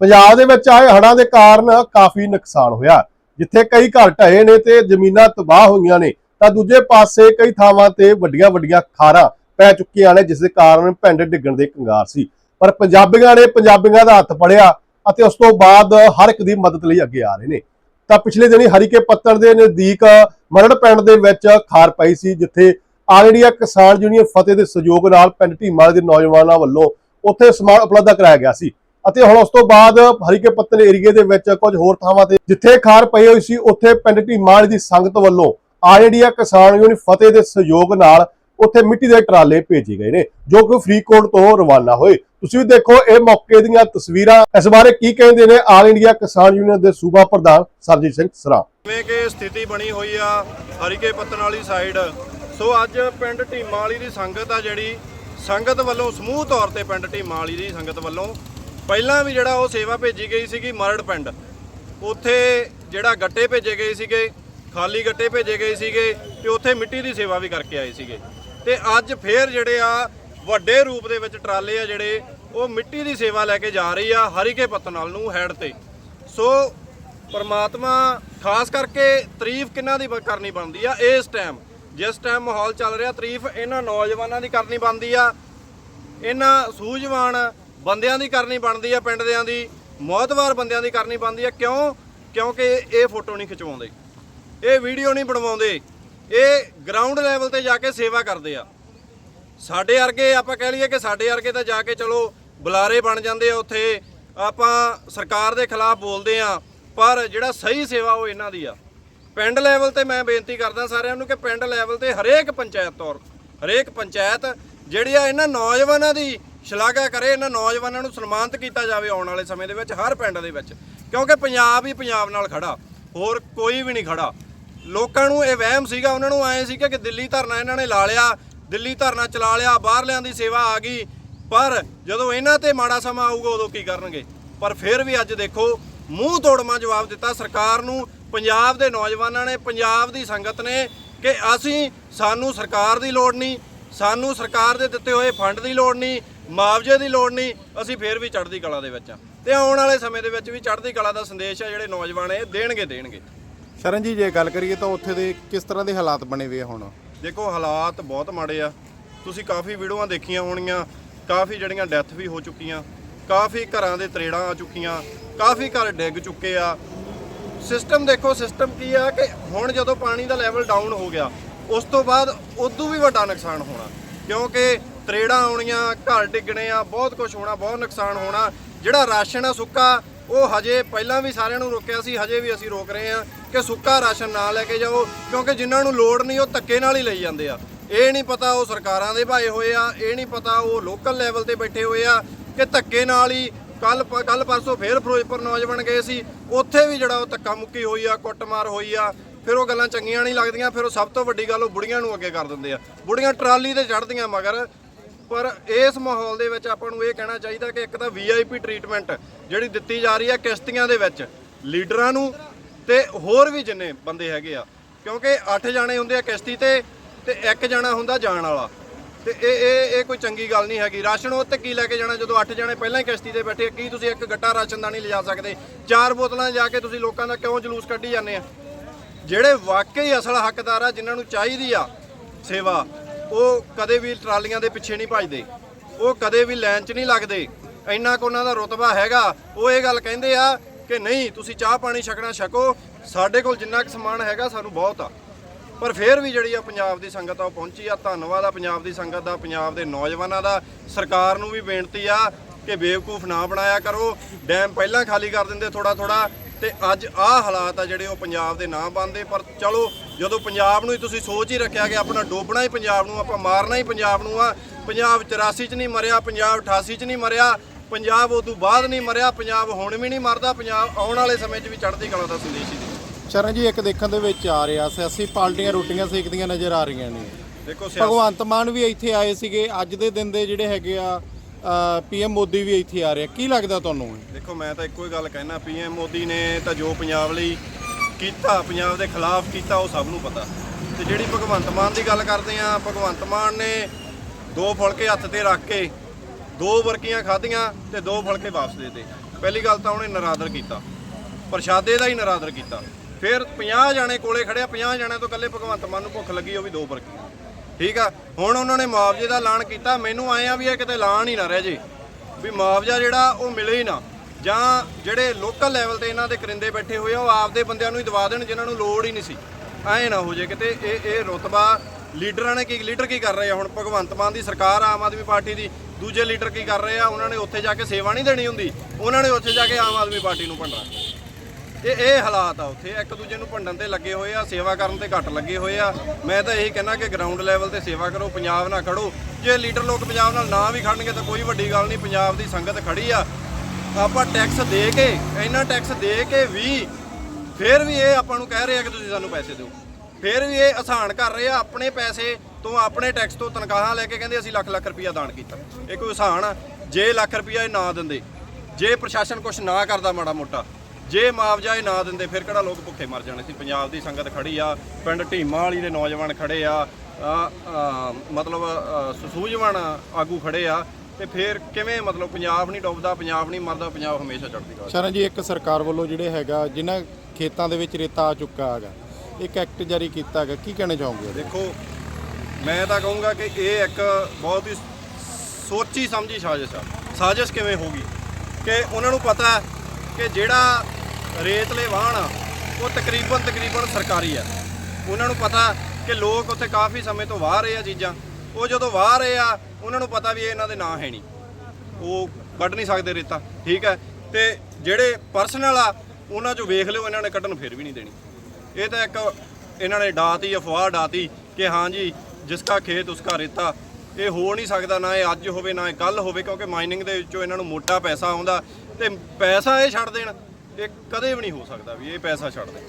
ਪੰਜਾਬ ਦੇ ਵਿੱਚ ਆਏ ਹੜ੍ਹਾਂ ਦੇ ਕਾਰਨ ਕਾਫੀ ਨੁਕਸਾਨ ਹੋਇਆ। ਜਿੱਥੇ ਕਈ ਘਰ ਢਹੇ ਨੇ ਤੇ ਜ਼ਮੀਨਾਂ ਤਬਾਹ ਹੋਈਆਂ ਨੇ, ਤਾਂ ਦੂਜੇ ਪਾਸੇ ਕਈ ਥਾਵਾਂ ਤੇ ਵੱਡੀਆਂ ਵੱਡੀਆਂ ਖਾਰਾਂ ਪੈ ਚੁੱਕੀਆਂ ਨੇ, ਜਿਸ ਦੇ ਕਾਰਨ ਪਿੰਡ ਡਿੱਗਣ ਦੇ ਕੰਗਾਰ ਸੀ। ਪਰ ਪੰਜਾਬੀਆਂ ਨੇ ਪੰਜਾਬੀਆਂ ਦਾ ਹੱਥ ਫੜਿਆ ਅਤੇ ਉਸ ਤੋਂ ਬਾਅਦ ਹਰ ਇੱਕ ਦੀ ਮਦਦ ਲਈ ਅੱਗੇ ਆ ਰਹੇ ਨੇ। ਤਾਂ ਪਿਛਲੇ ਦਿਨੀ ਹਰੀਕੇ ਪੱਤਣ ਦੇ ਨਜ਼ਦੀਕ ਮਰੜ ਪਿੰਡ ਦੇ ਵਿੱਚ ਖਾਰ ਪਈ ਸੀ, ਜਿੱਥੇ ਆਲ ਇੰਡੀਆ ਕਿਸਾਨ ਯੂਨੀਅਨ ਫਤਿਹ ਦੇ ਸਹਿਯੋਗ ਨਾਲ ਪਿੰਡ ਢੀਮਾਲ ਦੇ ਨੌਜਵਾਨਾਂ ਵੱਲੋਂ ਉੱਥੇ ਸਮਾਨ ਉਪਲਬਧ ਕਰਾਇਆ ਗਿਆ ਸੀ। ਅਤੇ ਹੁਣ ਉਸ ਤੋਂ ਬਾਅਦ ਹਰੀਕੇ ਪੱਤਨ ਏਰੀਏ ਦੇ ਵਿੱਚ ਕੁਝ ਹੋਰ ਥਾਵਾਂ ਤੇ ਜਿੱਥੇ ਖਾਰ ਪਈ ਹੋਈ ਸੀ, ਉੱਥੇ ਪਿੰਡ ਢੀਮਾਲ ਦੀ ਸੰਗਤ ਵੱਲੋਂ ਆਲ ਇੰਡੀਆ ਕਿਸਾਨ ਯੂਨੀਅਨ ਫਤਿਹ ਦੇ ਸਹਿਯੋਗ ਨਾਲ ਉੱਥੇ ਮਿੱਟੀ ਦੇ ਟਰਾਲੇ ਭੇਜੇ ਗਏ ਨੇ, ਜੋ ਕਿ ਫਰੀਦਕੋਟ ਤੋਂ ਰਵਾਨਾ ਹੋਏ। ਤੁਸੀਂ ਵੀ ਦੇਖੋ, ਇਹ ਮੌਕੇ ਦੀਆਂ ਤਸਵੀਰਾਂ। ਇਸ ਬਾਰੇ ਕੀ ਕਹਿੰਦੇ ਨੇ ਆਲ ਇੰਡੀਆ ਕਿਸਾਨ ਯੂਨੀਅਨ ਦੇ ਸੂਬਾ ਪ੍ਰਧਾਨ ਸਰਜੀਤ ਸਿੰਘ ਸਰਾ। ਜਿਵੇਂ ਕਿ ਸਥਿਤੀ ਬਣੀ ਹੋਈ ਆ ਹਰੀਕੇ ਪੱਤਨ ਵਾਲੀ ਸਾਈਡ ਸੋ ਅੱਜ ਪਿੰਡ ਢੀਮਾਂ ਵਾਲੀ ਦੀ ਸੰਗਤ ਆ ਜਿਹੜੀ, ਸੰਗਤ ਵੱਲੋਂ ਸਮੂਹ ਤੌਰ ਤੇ ਪਿੰਡ ਢੀਮਾਂ ਵਾਲੀ ਦੀ ਸੰਗਤ ਵੱਲੋਂ ਪਹਿਲਾਂ ਵੀ ਜਿਹੜਾ ਉਹ ਸੇਵਾ ਭੇਜੀ ਗਈ ਸੀਗੀ ਮਰੜ ਪਿੰਡ। ਉੱਥੇ ਜਿਹੜਾ ਗੱਟੇ ਭੇਜੇ ਗਏ ਸੀਗੇ, ਖਾਲੀ ਗੱਟੇ ਭੇਜੇ ਗਏ ਸੀਗੇ ਤੇ ਉੱਥੇ ਮਿੱਟੀ ਦੀ ਸੇਵਾ ਵੀ ਕਰਕੇ ਆਏ ਸੀਗੇ। ਤੇ ਅੱਜ ਫੇਰ ਜਿਹੜੇ ਆ ਵੱਡੇ ਰੂਪ ਦੇ ਵਿੱਚ ਟਰਾਲੇ ਆ ਜਿਹੜੇ, ਉਹ ਮਿੱਟੀ ਦੀ ਸੇਵਾ ਲੈ ਕੇ ਜਾ ਰਹੀ ਆ ਹਰੀਕੇ ਪਤਨਾਲ ਨੂੰ ਹੈਡ ਤੇ। ਸੋ ਪਰਮਾਤਮਾ ਖਾਸ ਕਰਕੇ ਤਾਰੀਫ ਕਿਹਨਾਂ ਦੀ ਕਰਨੀ ਬਣਦੀ ਆ? ਇਸ ਟਾਈਮ, ਜਿਸ ਟਾਈਮ ਮਾਹੌਲ ਚੱਲ ਰਿਹਾ, ਤਾਰੀਫ ਇਹਨਾਂ ਨੌਜਵਾਨਾਂ ਦੀ ਕਰਨੀ ਬਣਦੀ ਆ। ਇਹਨਾਂ ਸੂਝਵਾਨ ਬੰਦਿਆਂ ਦੀ ਕਰਨੀ ਬਣਦੀ ਆ ਪਿੰਡ ਦਿਆਂ ਦੀ, ਮੌਤਵਾਰ ਬੰਦਿਆਂ ਦੀ ਕਰਨੀ ਬਣਦੀ ਆ। ਕਿਉਂ? ਕਿਉਂਕਿ ਇਹ ਫੋਟੋ ਨਹੀਂ ਖਿਚਵਾਉਂਦੇ। ਇਹ ਵੀਡੀਓ ਨਹੀਂ ਬਣਵਾਉਂਦੇ। ਇਹ ਗਰਾਊਂਡ ਲੈਵਲ ਤੇ ਜਾ ਕੇ ਸੇਵਾ ਕਰਦੇ ਆ। ਸਾਡੇ ਵਰਗੇ, ਆਪਾਂ ਕਹਿ ਲਈਏ ਕਿ ਸਾਡੇ ਵਰਗੇ ਤਾਂ ਜਾ ਕੇ ਚਲੋ ਬੁਲਾਰੇ ਬਣ ਜਾਂਦੇ ਆ ਉੱਥੇ। ਆਪਾਂ ਸਰਕਾਰ ਦੇ ਖਿਲਾਫ ਬੋਲਦੇ ਆ, ਪਰ ਜਿਹੜਾ ਸਹੀ ਸੇਵਾ ਉਹ ਇਹਨਾਂ ਦੀ ਆ। ਪਿੰਡ ਲੈਵਲ ਤੇ ਮੈਂ ਬੇਨਤੀ ਕਰਦਾ ਸਾਰਿਆਂ ਨੂੰ ਕਿ ਪਿੰਡ ਲੈਵਲ ਤੇ ਹਰੇਕ ਪੰਚਾਇਤ ਤੌਰ, ਹਰੇਕ ਪੰਚਾਇਤ ਜਿਹੜੀ ਆ ਇਹਨਾਂ ਨੌਜਵਾਨਾਂ ਦੀ ਸ਼ਲਾਘਾ ਕਰੇ ਇਹਨਾਂ ਨੌਜਵਾਨਾਂ ਨੂੰ ਸਨਮਾਨਿਤ ਕੀਤਾ ਜਾਵੇ ਆਉਣ ਵਾਲੇ ਸਮੇਂ ਦੇ ਵਿੱਚ, ਹਰ ਪਿੰਡ ਦੇ ਵਿੱਚ। ਕਿਉਂਕਿ ਪੰਜਾਬ ਹੀ ਪੰਜਾਬ ਨਾਲ ਖੜਾ ਹੋਰ ਕੋਈ ਵੀ ਨਹੀਂ ਖੜਾ ਲੋਕਾਂ ਨੂੰ ਇਹ ਵਹਿਮ ਸੀਗਾ, ਉਹਨਾਂ ਨੂੰ ਆਏ ਸੀ ਕਿ ਦਿੱਲੀ ਧਰਨਾ ਇਹਨਾਂ ਨੇ ਲਾ ਲਿਆ, ਦਿੱਲੀ ਧਰਨਾ ਚਲਾ ਲਿਆ, ਬਾਹਰਲਿਆਂ ਦੀ ਸੇਵਾ ਆ ਗਈ। ਪਰ ਜਦੋਂ ਇਹਨਾਂ ਤੇ ਮਾੜਾ ਸਮਾਂ ਆਊਗਾ, ਉਦੋਂ ਕੀ ਕਰਨਗੇ? ਪਰ ਫਿਰ ਵੀ ਅੱਜ ਦੇਖੋ, ਮੂੰਹ ਤੋੜਮਾ ਜਵਾਬ ਦਿੱਤਾ ਸਰਕਾਰ ਨੂੰ। ਪੰਜਾਬ ਦੇ ਨੌਜਵਾਨਾਂ ਨੇ, ਪੰਜਾਬ ਦੀ ਸੰਗਤ ਨੇ ਕਿ ਅਸੀਂ, ਸਾਨੂੰ ਸਰਕਾਰ ਦੀ ਲੋੜ ਨਹੀਂ, ਸਾਨੂੰ ਸਰਕਾਰ ਦੇ ਦਿੱਤੇ ਹੋਏ ਫੰਡ ਦੀ ਲੋੜ ਨਹੀਂ ਮੁਆਵਜ਼ੇ ਦੀ ਲੋੜ ਨਹੀਂ ਅਸੀਂ ਫੇਰ ਵੀ ਚੜ੍ਹਦੀ ਕਲਾ ਦੇ ਵਿੱਚ ਆ ਤੇ ਆਉਣ ਵਾਲੇ ਸਮੇਂ ਦੇ ਵਿੱਚ ਵੀ ਚੜ੍ਹਦੀ ਕਲਾ ਦਾ ਸੰਦੇਸ਼ ਆ ਜਿਹੜੇ ਨੌਜਵਾਨ ਇਹ ਦੇਣਗੇ ਦੇਣਗੇ। ਸ਼ਰਨ ਜੀ ਜੇ ਗੱਲ ਕਰੀਏ ਤਾਂ ਉੱਥੇ ਦੇ ਕਿਸ ਤਰ੍ਹਾਂ ਦੇ ਹਾਲਾਤ ਬਣੇ ਹੋਏ ਆ ਹੁਣ? ਦੇਖੋ ਹਾਲਾਤ ਬਹੁਤ ਮਾੜੇ ਆ। ਤੁਸੀਂ ਕਾਫੀ ਵੀਡੀਓਆਂ ਦੇਖੀਆਂ ਹੋਣੀਆਂ ਕਾਫੀ ਜਿਹੜੀਆਂ ਡੈਥ ਵੀ ਹੋ ਚੁੱਕੀਆਂ ਕਾਫੀ ਘਰਾਂ ਦੇ ਤਰੇੜਾਂ ਆ ਚੁੱਕੀਆਂ ਕਾਫੀ ਘਰ ਡਿੱਗ ਚੁੱਕੇ ਆ। ਸਿਸਟਮ ਦੇਖੋ ਸਿਸਟਮ ਕੀ ਆ ਕਿ ਹੁਣ ਜਦੋਂ ਪਾਣੀ ਦਾ ਲੈਵਲ ਡਾਊਨ ਹੋ ਗਿਆ ਉਸ ਤੋਂ ਬਾਅਦ ਉਦੋਂ ਵੀ ਵੱਡਾ ਨੁਕਸਾਨ ਹੋਣਾ। ਕਿਉਂਕਿ ਤਰੇੜਾਂ ਆਉਣੀਆਂ, ਘਰ ਡਿੱਗਣੇ ਆ, ਬਹੁਤ ਕੁਝ ਹੋਣਾ, ਬਹੁਤ ਨੁਕਸਾਨ ਹੋਣਾ। ਜਿਹੜਾ ਰਾਸ਼ਨ ਆ ਸੁੱਕਾ, ਉਹ ਹਜੇ ਪਹਿਲਾਂ ਵੀ ਸਾਰਿਆਂ ਨੂੰ ਰੋਕਿਆ ਸੀ, ਹਜੇ ਵੀ ਅਸੀਂ ਰੋਕ ਰਹੇ ਆ ਕਿ ਸੁੱਕਾ ਰਾਸ਼ਨ ਨਾ ਲੈ ਕੇ ਜਾਓ, ਕਿਉਂਕਿ ਜਿਨ੍ਹਾਂ ਨੂੰ ਲੋੜ ਨਹੀਂ, ਉਹ ਧੱਕੇ ਨਾਲ ਹੀ ਲਈ ਜਾਂਦੇ ਆ। ਇਹ ਨਹੀਂ ਪਤਾ ਉਹ ਸਰਕਾਰਾਂ ਦੇ ਭਾਏ ਹੋਏ ਆ, ਇਹ ਨਹੀਂ ਪਤਾ ਉਹ ਲੋਕਲ ਲੈਵਲ ਤੇ ਬੈਠੇ ਹੋਏ ਆ ਕਿ ਧੱਕੇ ਨਾਲ ਹੀ ਕੱਲ ਕੱਲ ਪਰਸੋਂ ਫੇਰ ਫਿਰੋਜ਼ਪੁਰ ਨੌਜਵਾਨ ਗਏ ਸੀ। ਉੱਥੇ ਵੀ ਜਿਹੜਾ ਉਹ ਧੱਕਾ ਮੁੱਕੀ ਹੋਈ ਆ, ਕੁੱਟਮਾਰ ਹੋਈ ਆ, ਫਿਰ ਉਹ ਗੱਲਾਂ ਚੰਗੀਆਂ ਨਹੀਂ ਲੱਗਦੀਆਂ, ਫਿਰ ਉਹ ਸਭ ਤੋਂ ਵੱਡੀ ਗੱਲ ਉਹ ਬੁੜੀਆਂ ਨੂੰ ਅੱਗੇ ਕਰ ਦਿੰਦੇ ਆ। ਬੁੜੀਆਂ ਟਰਾਲੀ ਤੇ ਚੜ੍ਹਦੀਆਂ ਮਗਰ ਪਰ ਇਸ ਮਾਹੌਲ ਦੇ ਵਿੱਚ ਆਪਾਂ ਨੂੰ ਇਹ ਕਹਿਣਾ ਚਾਹੀਦਾ ਕਿ ਇੱਕ ਤਾਂ ਵੀਆਈਪੀ ਟ੍ਰੀਟਮੈਂਟ ਜਿਹੜੀ ਦਿੱਤੀ ਜਾ ਰਹੀ ਹੈ ਕਿਸ਼ਤੀਆਂ ਦੇ ਵਿੱਚ ਲੀਡਰਾਂ ਨੂੰ ਤੇ ਹੋਰ ਵੀ ਜਿੰਨੇ ਬੰਦੇ ਹੈਗੇ ਆ, ਕਿਉਂਕਿ 8 ਜਾਣੇ ਹੁੰਦੇ ਆ ਕਿਸ਼ਤੀ ਤੇ ਤੇ ਇੱਕ ਜਾਣਾ ਹੁੰਦਾ ਜਾਣ ਵਾਲਾ। ਤੇ ਇਹ ਇਹ ਇਹ ਕੋਈ ਚੰਗੀ ਗੱਲ ਨਹੀਂ ਹੈਗੀ। ਰਾਸ਼ਨ ਉਹ ਤੇ ਕੀ ਲੈ ਕੇ ਜਾਣਾ ਜਦੋਂ 8 ਜਾਣੇ ਪਹਿਲਾਂ ਹੀ ਕਿਸ਼ਤੀ ਤੇ ਬੈਠੇ ਕੀ ਤੁਸੀਂ ਇੱਕ ਗੱਟਾ ਰਾਸ਼ਨ ਦਾ ਨਹੀਂ ਲਿਜਾ ਸਕਦੇ? ਚਾਰ ਬੋਤਲਾਂ ਜਾ ਕੇ ਤੁਸੀਂ ਲੋਕਾਂ ਦਾ ਕਿਉਂ ਜਲੂਸ ਕੱਢੀ ਜਾਂਦੇ ਆ? ਜਿਹੜੇ ਵਾਕਈ ਅਸਲ ਹੱਕਦਾਰ ਆ, ਜਿਨ੍ਹਾਂ ਨੂੰ ਚਾਹੀਦੀ ਆ ਸੇਵਾ ਉਹ ਕਦੇ ਵੀ ਟਰਾਲੀਆਂ ਦੇ ਪਿੱਛੇ ਨਹੀਂ ਭੱਜਦੇ। ਉਹ ਕਦੇ ਵੀ ਲਾਈਨ 'ਚ ਨਹੀਂ ਲੱਗਦੇ। ਇੰਨਾ ਕੁ ਉਹਨਾਂ ਦਾ ਰੁਤਬਾ ਹੈਗਾ। ਉਹ ਇਹ ਗੱਲ ਕਹਿੰਦੇ ਆ ਕਿ ਨਹੀਂ, ਤੁਸੀਂ ਚਾਹ ਪਾਣੀ ਛਕਣਾ ਛਕੋ। ਸਾਡੇ ਕੋਲ ਜਿੰਨਾ ਕੁ ਸਮਾਨ ਹੈਗਾ, ਸਾਨੂੰ ਬਹੁਤ ਆ। ਪਰ ਫਿਰ ਵੀ ਜਿਹੜੀ ਆ ਪੰਜਾਬ ਦੀ ਸੰਗਤ ਆ, ਉਹ ਪਹੁੰਚੀ ਆ। ਧੰਨਵਾਦ ਆ ਪੰਜਾਬ ਦੀ ਸੰਗਤ ਦਾ, ਪੰਜਾਬ ਦੇ ਨੌਜਵਾਨਾਂ ਦਾ। ਸਰਕਾਰ ਨੂੰ ਵੀ ਬੇਨਤੀ ਆ ਕਿ ਬੇਵਕੂਫ ਨਾ ਬਣਾਇਆ ਕਰੋ। ਡੈਮ ਪਹਿਲਾਂ ਖਾਲੀ ਕਰ ਦਿੰਦੇ ਥੋੜਾ ਥੋੜਾ ਤੇ ਅੱਜ ਆਹ ਹਾਲਾਤ ਆ ਜਿਹੜੇ ਉਹ ਪੰਜਾਬ ਦੇ ਨਾ ਬਣਦੇ ਪਰ ਚਲੋ ਜਦੋਂ ਪੰਜਾਬ ਨੂੰ ਹੀ ਤੁਸੀਂ ਸੋਚ ਹੀ ਰੱਖਿਆ ਕਿ ਆਪਣਾ ਡੋਬਣਾ ਹੀ ਪੰਜਾਬ ਨੂੰ ਆਪਾਂ ਮਾਰਨਾ ਹੀ ਪੰਜਾਬ ਨੂੰ ਆ ਪੰਜਾਬ 84 ਚ ਨਹੀਂ ਮਰਿਆ ਪੰਜਾਬ 88 ਚ ਨਹੀਂ ਮਰਿਆ ਪੰਜਾਬ ਉਦੋਂ ਬਾਅਦ ਨਹੀਂ ਮਰਿਆ ਪੰਜਾਬ ਹੁਣ ਵੀ ਨਹੀਂ ਮਰਦਾ ਪੰਜਾਬ ਆਉਣ ਵਾਲੇ ਸਮੇਂ 'ਚ ਵੀ ਚੜ੍ਹਦੀ ਕਲਾ ਦਾ ਸੰਦੇਸ਼ ਹੀ ਦੇ ਸ਼ਰਨ ਜੀ ਇੱਕ ਦੇਖਣ ਦੇ ਵਿੱਚ ਆ ਰਿਹਾ ਸਿਆਸੀ ਪਾਰਟੀਆਂ ਰੋਟੀਆਂ ਸੇਕਦੀਆਂ ਨਜ਼ਰ ਆ ਰਹੀਆਂ ਨੇ। ਦੇਖੋ ਭਗਵੰਤ ਮਾਨ ਵੀ ਇੱਥੇ ਆਏ ਸੀਗੇ ਅੱਜ ਦੇ ਦਿਨ ਦੇ ਜਿਹੜੇ ਹੈਗੇ ਆ ਪੀਐਮ ਮੋਦੀ ਵੀ ਇੱਥੇ ਆ ਰਿਹਾ। ਕੀ ਲੱਗਦਾ ਤੁਹਾਨੂੰ ਦੇਖੋ, ਮੈਂ ਤਾਂ ਇੱਕੋ ਹੀ ਗੱਲ ਕਹਿਣਾ, ਪੀਐਮ ਮੋਦੀ ਨੇ ਤਾਂ ਜੋ ਪੰਜਾਬ ਲਈ ਕੀਤਾ, ਪੰਜਾਬ ਦੇ ਖਿਲਾਫ ਕੀਤਾ, ਉਹ ਸਭ ਨੂੰ ਪਤਾ। ਤੇ ਜਿਹੜੀ ਭਗਵੰਤ ਮਾਨ ਦੀ ਗੱਲ ਕਰਦੇ ਆ ਭਗਵੰਤ ਮਾਨ ਨੇ ਦੋ ਫੁਲਕੇ ਹੱਥ ਤੇ ਰੱਖ ਕੇ ਦੋ ਵਰਕੀਆਂ ਖਾਧੀਆਂ ਤੇ ਦੋ ਫੁਲਕੇ ਵਾਪਸ ਦੇ ਦੇ ਪਹਿਲੀ ਗੱਲ ਤਾਂ ਉਹਨੇ ਨਰਾਦਰ ਕੀਤਾ। ਪ੍ਰਸ਼ਾਦੇ ਦਾ ਹੀ ਨਰਾਦਰ ਕੀਤਾ। ਫਿਰ 50 ਜਾਣੇ ਕੋਲੇ ਖੜਿਆ 50 ਜਾਣਿਆਂ ਤੋਂ ਇਕੱਲੇ ਭਗਵੰਤ ਮਾਨ ਨੂੰ ਭੁੱਖ ਲੱਗੀ, ਉਹ ਵੀ ਦੋ ਵਰਕੀਆਂ। ਠੀਕ ਆ? ਹੁਣ ਉਹਨਾਂ ਨੇ ਮੁਆਵਜ਼ੇ ਦਾ ਐਲਾਨ ਕੀਤਾ। ਮੈਨੂੰ ਆਏ ਆ ਵੀ ਇਹ ਕਿਤੇ ਐਲਾਨ ਹੀ ਨਾ ਰਹਿ ਜੇ। ਵੀ ਮੁਆਵਜ਼ਾ ਜਿਹੜਾ, ਉਹ ਮਿਲੇ ਹੀ ਨਾ। ਜਾਂ ਜਿਹੜੇ ਲੋਕਲ ਲੈਵਲ ਤੇ ਇਹਨਾਂ ਦੇ ਕਰਿੰਦੇ ਬੈਠੇ ਹੋਏ ਆ, ਉਹ ਆਪਦੇ ਬੰਦਿਆਂ ਨੂੰ ਹੀ ਦਵਾ ਦੇਣ, ਜਿਨ੍ਹਾਂ ਨੂੰ ਲੋੜ ਹੀ ਨਹੀਂ ਸੀ। ਐ ਨਾ ਹੋ ਜੇ ਕਿਤੇ ਇਹ ਇਹ ਰੁਤਬਾ ਲੀਡਰਾਂ ਨੇ ਕੀ, ਲੀਡਰ ਕੀ ਕਰ ਰਹੇ ਆ ਹੁਣ? ਭਗਵੰਤ ਮਾਨ ਦੀ ਸਰਕਾਰ, ਆਮ ਆਦਮੀ ਪਾਰਟੀ ਦੀ। ਦੂਜੇ ਲੀਡਰ ਕੀ ਕਰ ਰਹੇ ਆ? ਉਹਨਾਂ ਨੇ ਉੱਥੇ ਜਾ ਕੇ ਸੇਵਾ ਨਹੀਂ ਦੇਣੀ ਹੁੰਦੀ। ਉਹਨਾਂ ਨੇ ਉੱਥੇ ਜਾ ਕੇ ਆਮ ਆਦਮੀ ਪਾਰਟੀ ਨੂੰ ਭੰਡਣਾ। ਇਹ ਇਹ ਹਾਲਾਤ ਆ ਉੱਥੇ। ਇੱਕ ਦੂਜੇ ਨੂੰ ਭੰਡਣ ਤੇ ਲੱਗੇ ਹੋਏ ਆ, ਸੇਵਾ ਕਰਨ ਤੇ ਘੱਟ ਲੱਗੇ ਹੋਏ ਆ। ਮੈਂ ਤਾਂ ਇਹੀ ਕਹਿਣਾ ਕਿ ਗਰਾਊਂਡ ਲੈਵਲ ਤੇ ਸੇਵਾ ਕਰੋ, ਪੰਜਾਬ ਨਾਲ ਖੜੋ। ਜੇ ਲੀਡਰ ਲੋਕ ਪੰਜਾਬ ਨਾਲ ਨਾ ਵੀ ਖੜਨਗੇ ਤਾਂ ਕੋਈ ਵੱਡੀ ਗੱਲ ਨਹੀਂ, ਪੰਜਾਬ ਦੀ ਸੰਗਤ ਖੜੀ ਆ। ਆਪਾਂ ਟੈਕਸ ਦੇ ਕੇ, ਇੰਨਾ ਟੈਕਸ ਦੇ ਕੇ ਵੀ ਫਿਰ ਵੀ ਇਹ ਆਪਾਂ ਨੂੰ ਕਹਿ ਰਹੇ ਆ ਕਿ ਤੁਸੀਂ ਸਾਨੂੰ ਪੈਸੇ ਦਿਓ। ਫਿਰ ਵੀ ਇਹ ਆਸਾਨ ਕਰ ਰਹੇ ਆ, ਆਪਣੇ ਪੈਸੇ ਤੋਂ ਆਪਣੇ ਟੈਕਸ ਤੋਂ ਤਨਖਾਹਾਂ ਲੈ ਕੇ ਕਹਿੰਦੇ ਅਸੀਂ ਲੱਖ ਲੱਖ ਰੁਪਇਆ ਦਾਨ ਕੀਤਾ। ਇਹ ਕੋਈ ਆਸਾਨ ਆ। ਜੇ ਲੱਖ ਰੁਪਇਆ ਇਹ ਨਾ ਦਿੰਦੇ, ਜੇ ਪ੍ਰਸ਼ਾਸਨ ਕੁਝ ਨਾ ਕਰਦਾ ਮਾੜਾ ਮੋਟਾ ਜੇ ਮੁਆਵਜ਼ਾ ਇਹ ਨਾ ਦਿੰਦੇ ਫਿਰ ਕਿਹੜਾ ਲੋਕ ਭੁੱਖੇ ਮਰ ਜਾਣੇ ਸੀ ਪੰਜਾਬ ਦੀ ਸੰਗਤ ਖੜੀ ਆ ਪਿੰਡ ਢੀਮਾ ਵਾਲੀ ਦੇ ਨੌਜਵਾਨ ਖੜੇ ਆ ਮਤਲਬ ਆ, ਸੂਝਵਾਨ ਆਗੂ ਖੜੇ ਆ ਤੇ ਫਿਰ ਕਿਵੇਂ ਮਤਲਬ ਪੰਜਾਬ ਨਹੀਂ ਡੁੱਬਦਾ ਪੰਜਾਬ ਨਹੀਂ ਮਰਦਾ ਪੰਜਾਬ ਹਮੇਸ਼ਾ ਚੜ੍ਹਦੀ ਕਲਾ। ਸ਼ਰਨ ਜੀ ਇੱਕ ਸਰਕਾਰ ਵੱਲੋਂ ਜਿਹੜੇ ਹੈਗਾ ਜਿਨ੍ਹਾਂ ਖੇਤਾਂ ਦੇ ਵਿੱਚ ਰੇਤਾ ਆ ਚੁੱਕਾ ਹੈਗਾ ਇੱਕ ਐਕਟ ਜਾਰੀ ਕੀਤਾ ਹੈਗਾ ਕੀ ਕਹਿਣਾ ਚਾਹੋਗੇ? ਦੇਖੋ ਮੈਂ ਤਾਂ ਕਹੂੰਗਾ ਕਿ ਇਹ ਇੱਕ ਬਹੁਤ ਹੀ ਸੋਚੀ ਸਮਝੀ ਸਾਜ਼ਿਸ਼ ਆ ਸਾਜ਼ਿਸ਼ ਕਿਵੇਂ ਹੋਗੀ ਕਿ ਉਹਨਾਂ ਨੂੰ ਪਤਾ ਕਿ ਜਿਹੜਾ ਰੇਤਲੇ ਵਾਹਣ ਆ ਉਹ ਤਕਰੀਬਨ ਤਕਰੀਬਨ ਸਰਕਾਰੀ ਆ। ਉਹਨਾਂ ਨੂੰ ਪਤਾ ਕਿ ਲੋਕ ਉੱਥੇ ਕਾਫੀ ਸਮੇਂ ਤੋਂ ਵਾਹ ਰਹੇ ਆ ਚੀਜ਼ਾਂ। ਉਹ ਜਦੋਂ ਵਾਹ ਰਹੇ ਆ, ਉਹਨਾਂ ਨੂੰ ਪਤਾ ਵੀ ਇਹ ਇਹਨਾਂ ਦੇ ਨਾਂ ਹੈ ਨਹੀਂ। ਉਹ ਕੱਢ ਨਹੀਂ ਸਕਦੇ ਰੇਤਾ, ਠੀਕ ਹੈ? ਤੇ ਜਿਹੜੇ ਪਰਸਨਲ ਆ, ਉਹਨਾਂ ਚੋਂ ਵੇਖ ਲਿਓ, ਇਹਨਾਂ ਨੇ ਕੱਢਣ ਫਿਰ ਵੀ ਨਹੀਂ ਦੇਣੀ। ਇਹ ਤਾਂ ਇੱਕ ਇਹਨਾਂ ਨੇ ਡਾਤੀ, ਅਫਵਾਹ ਡਾਤੀ ਕਿ ਹਾਂ ਜੀ ਜਿਸਕਾ ਖੇਤ ਉਸਕਾ ਰੇਤਾ। ਇਹ ਹੋ ਨਹੀਂ ਸਕਦਾ, ਨਾ ਇਹ ਅੱਜ ਹੋਵੇ, ਨਾ ਇਹ ਕੱਲ ਹੋਵੇ, ਕਿਉਂਕਿ ਮਾਈਨਿੰਗ ਦੇ ਵਿੱਚੋਂ ਇਹਨਾਂ ਨੂੰ ਮੋਟਾ ਪੈਸਾ ਆਉਂਦਾ ਤੇ ਪੈਸਾ ਇਹ ਛੱਡ ਦੇਣ। ਇਹ ਕਦੇ ਵੀ ਨਹੀਂ ਹੋ ਸਕਦਾ ਵੀ ਇਹ ਪੈਸਾ ਛੱਡ ਦੇ।